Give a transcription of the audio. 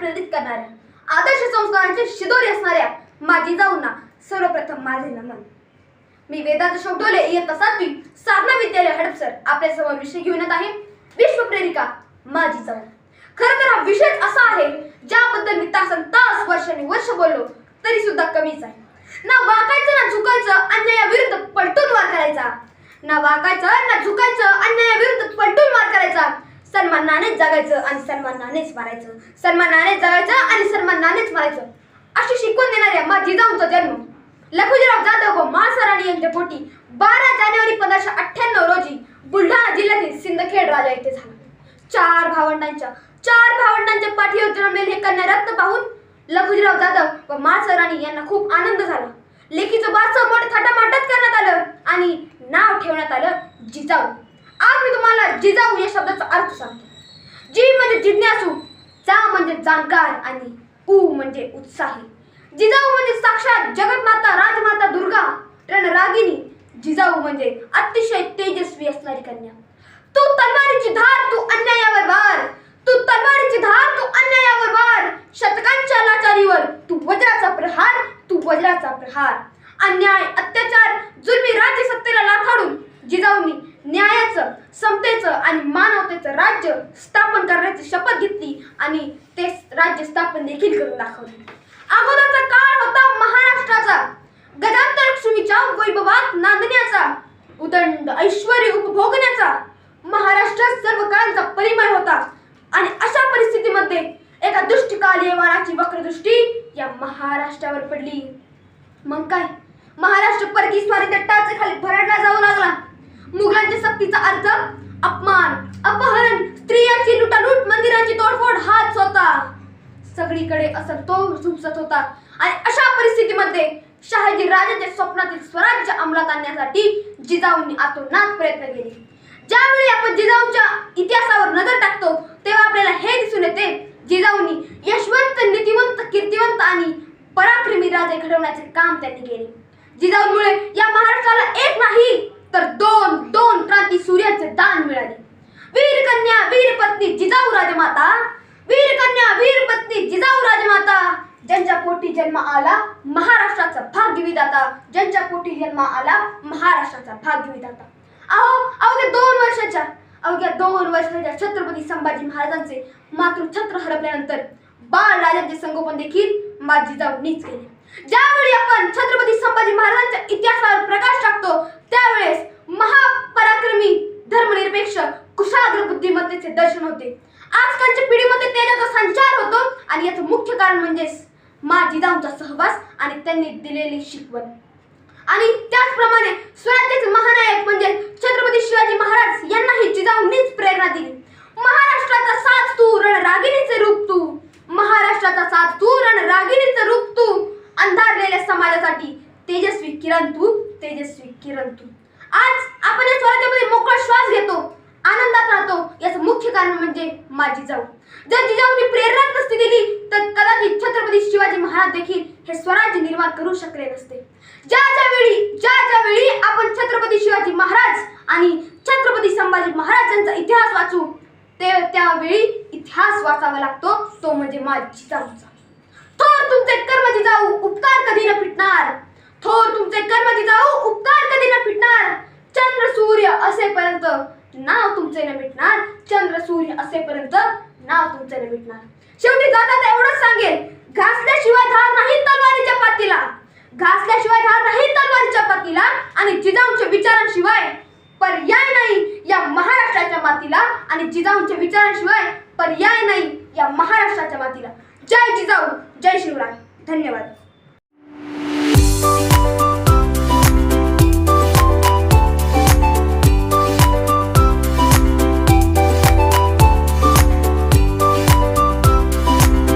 प्रेरित करणाऱ्या आदर्श संस्कारांचे शिदोरी असणाऱ्या माझी जाऊना सर्वप्रथम माझे नमन. मी वेदांत शोटोले इयत्ता सातवी साधना विद्यालय हडपसर आपल्यासमोर विषय घेऊन येत आहे. विश्वप्रेरिका माझी जाऊ खर तर हा विषय असा आहे ज्याबद्दल मी तासन तास वर्षाने वर्ष बोललो तरी सुद्धा कमीच आहे. ना वाकायचं ना झुकायचं अन्यायाविरुद्ध पलटून वार करायचा. ना वाकायचं ना झुकायचं अन्यायाविरुद्ध पलटून वार करायचं. सन्मानानेच जगायचं आणि सन्मानानेच मारायचं. सन्मानानेच जगायचं आणि सन्मानानेच मारायचं. अशी शिकवून देणाऱ्या मा जिजाऊंचा जन्म. लखुजीराव जाधव व माळसराणी यांच्या पोटी बारा जानेवारी पंधराशे अठ्ठ्याण्णव रोजी बुलढाणा जिल्ह्यातील सिंदखेड राजा येथे झाला. चार भावंडांच्या चार भावंडांच्या पाठीवर जन्मलेले हे कन्यारत्न पाहून लखुजीराव जाधव व माळसराणी यांना खूप आनंद झाला. लेखीचं बारसं मोठं थाटामाटात करण्यात आलं आणि नाव ठेवण्यात आलं जिजाऊ. आज मी तुम्हाला जिजाऊ या शब्दाचा अर्थ सांगतो. जी म्हणजे जिज्ञासू जा म्हणजे जाणकार आणि उ म्हणजे उत्साही. जिजाऊ म्हणजे साक्षात जगतमाता राजमाता दुर्गा रणरागिनी जिजाऊ म्हणजे अतिशय तेजस्वी असणारी कन्या. तू तलवारीची धार तू अन्यायावर वार. तू तलवारीची धार तू अन्यायावर वार. शतकांच्या लाचारीवर तू वज्राचा प्रहार तू वज्राचा प्रहार. अन्याय अत्याचार जुलमी राज्य सत्तेला लाथाडून जिजाऊंनी न्यायाचं समतेचं आणि मानवतेचं राज्य स्थापन करण्याची शपथ घेतली आणि ते राज्य स्थापन देखील करून दाखवले. अगोदरचा काळ होता महाराष्ट्राचा. गदांतरक्ष्मीच्या वैभवात नांदण्याचा उदंड ऐश्वर उपभोगण्याचा महाराष्ट्रात सर्व काळांचा परिमय होता. आणि अशा परिस्थितीमध्ये एका दुष्टकालीय वाराची वक्रदृष्टी या महाराष्ट्रावर पडली. मग काय? महाराष्ट्र परकी स्वारी खाली भरडला जाऊ लागला. तिचा अर्थ अपमान अपहरण स्त्रियांची लुटालूट मंदिरांची तोडफोड हाच होता सगळीकडे असंतोष झुपसत होता. आणि अशा परिस्थितीमध्ये शहाजी राजाच्या स्वप्नातील स्वराज्य अंमलात आणण्यासाठी जिजाऊंनी आतोनात प्रयत्न केले. ज्यावेळी आपण जिजाऊंच्या इतिहासावर नजर टाकतो तेव्हा आपल्याला हे दिसून येते जिजाऊंनी यशवंत नीतिवंत कीर्तिवंत आणि पराक्रमी राजे घडवण्याचे काम त्यांनी केले. जिजाऊंमुळे या महाराष्ट्राला एक नाही तर दोन दोन क्रांती सूर्याचे दान मिळाले. वीर कन्या वीर पत्नी जिजाऊ राजमाता वीर कन्या वीर पत्नी जिजाऊ राजमाता ज्यांच्या पोटी जन्म आला महाराष्ट्राचा भाग्यविदाता ज्यांच्या पोटी जन्म आला महाराष्ट्राचा भाग्यविदाता अहो अवघ्या दोन वर्षाच्या अवघ्या दोन वर्षाच्या छत्रपती संभाजी महाराजांचे मातृछत्र हरपल्यानंतर बाळ राजांचे संगोपन देखील माझी जाऊनीच केले. ज्यावेळी आपण छत्रपती संभाजी महाराजांच्या इतिहासावर प्रकाश टाकतो त्यावेळेस महापराक्रमी धर्मनिरपेक्ष कुशाग्र बुद्धिमत्तेचे दर्शन होते. आजकालच्या पिढीमध्ये तेजाचा संचार होतो आणि याचं मुख्य कारण म्हणजेच मा जिजाऊंचा सहवास आणि त्यांनी दिलेली शिकवण. आणि त्याचप्रमाणे स्वराज्याचे महानायक म्हणजे छत्रपती शिवाजी महाराज यांनाही जिजाऊंनीच प्रेरणा दिली. महाराष्ट्राचा साथ तू रणरागिणीचे रूप तू. महाराष्ट्राचा साथ तू रणरागिणीचे रूप तू. अंधारलेल्या समाजासाठी. तेजस्वी किरण तू तेजस्वी किरण तू. आज आपण या स्वराज्यामध्ये मोकळा श्वास घेतो आनंदात राहतो. याचं मुख्य कारण म्हणजे माझी जाऊ. जर जिजाऊने प्रेरणा नसती दिली तर कदाचित छत्रपती शिवाजी महाराज देखील हे स्वराज्य निर्माण करू शकले नसते. ज्या ज्या वेळी ज्या ज्या वेळी आपण छत्रपती शिवाजी महाराज आणि छत्रपती संभाजी महाराजांचा इतिहास वाचू ते त्यावेळी इतिहास वाचावा लागतो. तो म्हणजे माझी जाऊचा थोर तुमचे कर्म जिजाऊ उपकार कधी न फिटणार थोर कर्म उपकार कधी न फिटणार? चंद्र सूर्य असेपर्यंत नाव तुमचे न मिटणार. चंद्र सूर्य असेपर्यंत नाव तुमचे न मिटणार. शेवटी जातात एवढंच सांगेल घासल्याशिवाय धार नाही तलवारीच्या पातीला घासल्याशिवाय धार नाही तलवारीच्या पातीला आणि जिजाऊंच्या विचारांशिवाय पर्याय नाही या महाराष्ट्राच्या मातीला आणि जिजाऊंच्या विचारांशिवाय पर्याय नाही या महाराष्ट्राच्या मातीला. जय जिजाऊ जय शिवराय. धन्यवाद.